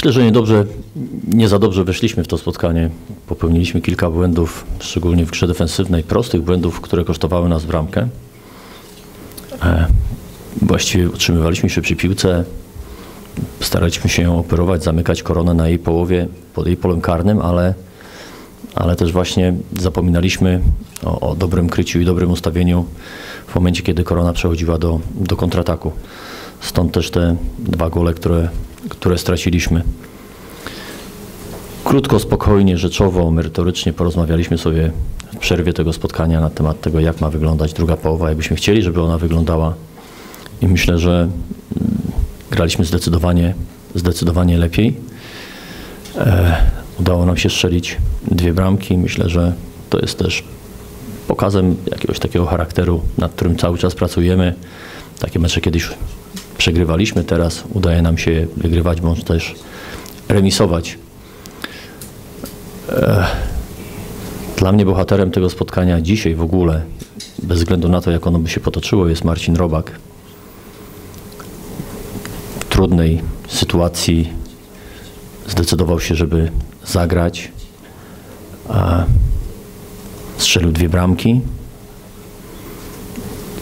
Myślę, że niedobrze, nie za dobrze weszliśmy w to spotkanie. Popełniliśmy kilka błędów, szczególnie w grze defensywnej, prostych błędów, które kosztowały nas bramkę. E, Właściwie utrzymywaliśmy się przy piłce, staraliśmy się ją operować, zamykać koronę na jej połowie, pod jej polem karnym, ale, ale też właśnie zapominaliśmy o, o dobrym kryciu i dobrym ustawieniu w momencie, kiedy korona przechodziła do, do kontrataku. Stąd też te dwa gole, które, które straciliśmy. Krótko, spokojnie, rzeczowo, merytorycznie porozmawialiśmy sobie w przerwie tego spotkania na temat tego, jak ma wyglądać druga połowa, jakbyśmy chcieli, żeby ona wyglądała. I myślę, że mm, graliśmy zdecydowanie, zdecydowanie lepiej. E, udało nam się strzelić dwie bramki. Myślę, że to jest też pokazem jakiegoś takiego charakteru, nad którym cały czas pracujemy. Takie mecze kiedyś przegrywaliśmy, teraz udaje nam się wygrywać, bądź też remisować. Dla mnie bohaterem tego spotkania dzisiaj w ogóle, bez względu na to, jak ono by się potoczyło, jest Marcin Robak. W trudnej sytuacji zdecydował się, żeby zagrać. Strzelił dwie bramki.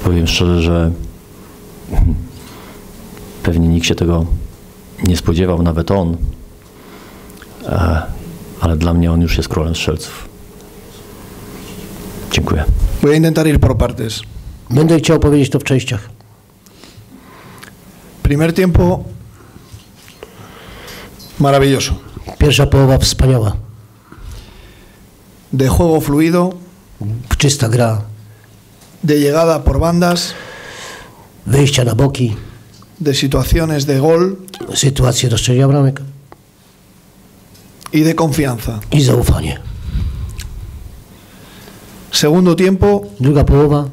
Powiem szczerze, że pewnie nikt się tego nie spodziewał, nawet on. E, Ale dla mnie on już jest królem strzelców. Dziękuję. Voy a intentar ir por partes. Będę chciał powiedzieć to w częściach. Primer tiempo, maravilloso. Pierwsza połowa wspaniała. De juego fluido, Czysta gra, de llegada por bandas, wyjścia na boki, de situaciones de gol sytuacje do bramek y de confianza. i zaufanie. Segundo tiempo, Druga połowa,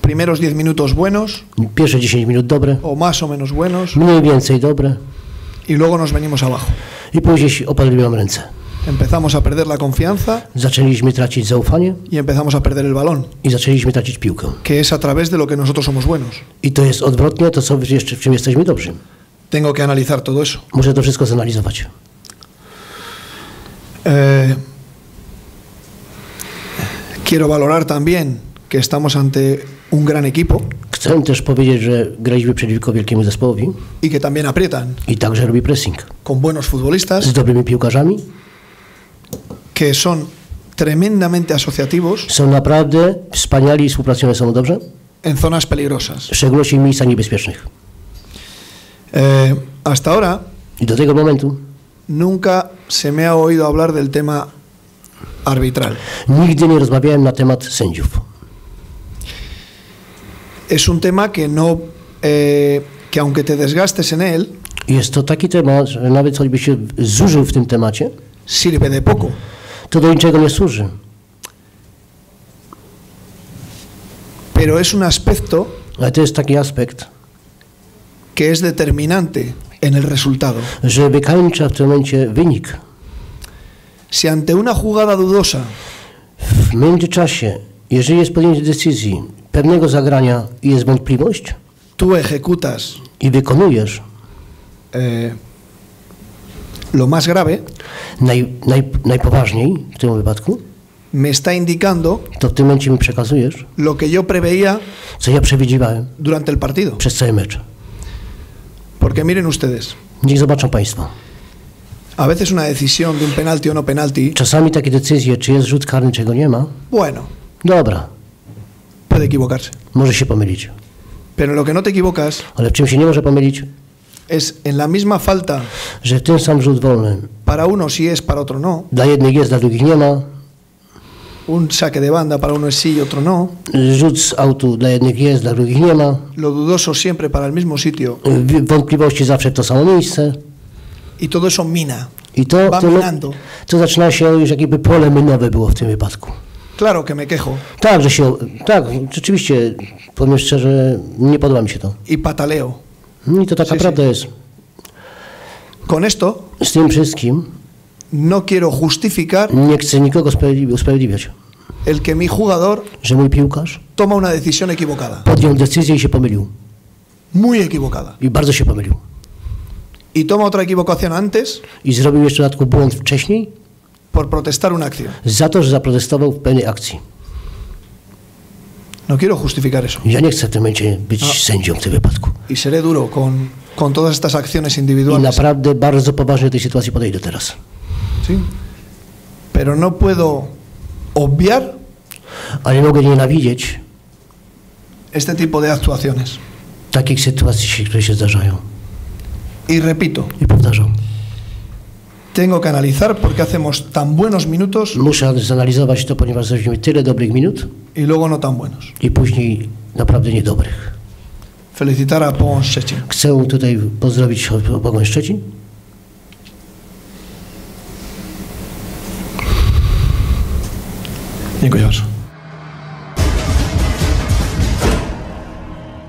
primeros 10 minutos buenos pierwsze 10 minut dobre, o más o menos buenos mniej więcej dobre y luego nos venimos abajo. i później opadliłem ręce. Empezamos a perder la confianza Zaczęliśmy tracić zaufanie y empezamos a perder el balón, i zaczęliśmy tracić piłkę. que es a través de lo que nosotros somos buenos. I to jest odwrotnie to, co jeszcze, w czym jesteśmy dobrzy. Tengo que analizar todo eso. Muszę to wszystko zanalizować. Eh, quiero valorar también que estamos ante un gran equipo Chcę też powiedzieć, że graliśmy przeciwko wielkiemu zespołowi y que también aprietan i także robi pressing. con buenos futbolistas Z dobrymi piłkarzami que son tremendamente asociativos są naprawdę wspaniali i współpracują ze sobą dobrze, en zonas peligrosas. w szczególności w miejscach niebezpiecznych. Eh, hasta ahora I do tego momentu nunca se me ha oído hablar del tema arbitral. nigdy nie rozmawiałem na temat sędziów. Es un tema que no, eh, que aunque te desgastes en él, Jest to taki temat, że nawet choćby się zużył w tym temacie, sirve de poco. To do niczego nie służy. Pero es un aspecto Ale to jest taki aspekt, que es determinante en el resultado. że wykańcza w tym momencie wynik. Si ante una jugada dudosa W międzyczasie, jeżeli jest podjęcie decyzji pewnego zagrania i jest wątpliwość tú ejecutas i wykonujesz eh, lo más grave, naj, naj, najpoważniej w tym wypadku, me está indicando to w tym momencie mi przekazujesz, lo que yo preveía co ja przewidziałem durante el partido. przez cały mecz. Porque miren ustedes, Niech zobaczą Państwo. a veces una decisión de un penalti o no penalti, Czasami takie decyzje, czy jest rzut karny, czego nie ma, bueno, dobra, puede equivocarse. może się pomylić. Pero en lo que no te equivocas Ale w czym się nie może pomylić, es en la misma falta że ten sam rzut wolny para unos es, para otro no. dla jednych jest, dla drugich nie ma. Un saque de banda para uno es sí y otro no. Rzut z autu dla jednych jest, dla drugich nie ma. Lo dudoso siempre para el mismo sitio. W- Wątpliwości zawsze w to samo miejsce. Y todo eso mina. I to, to, minando. to zaczyna się już jakby pole minowe było w tym wypadku. Claro que me quejo Tak, że się, tak, rzeczywiście, powiem szczerze, nie podoba mi się to. y pataleo. I to taka Sí, sí. prawda jest. Con esto Z tym wszystkim no quiero justificar nie chcę nikogo sprawiedliwi- usprawiedliwiać, el que mi jugador że mój piłkarz toma una decisión equivocada. podjął decyzję i się pomylił. Muy equivocada. I bardzo się pomylił. y toma otra equivocación antes i zrobił jeszcze w dodatku błąd wcześniej por protestar una acción. za to, że zaprotestował w pewnej akcji. No quiero justificar eso. Ja nie chcę w tym momencie być No. sędzią w tym wypadku. Y seré duro con, con todas estas acciones I individuales. naprawdę bardzo poważnie do tej sytuacji podejdę teraz. ¿sí? Pero no puedo obviar Ale nie mogę nienawidzieć este tipo de actuaciones. takich sytuacji, które się zdarzają. Y repito, I powtarzam, tengo que analizar por qué hacemos tan buenos minutos muszę zanalizować to, ponieważ zrobiliśmy tyle dobrych minut y luego no tan buenos. i później naprawdę niedobrych. Felicitar a Pons Szczecin. Chcę tutaj pozdrowić Pogoń Szczecin. Dziękuję bardzo.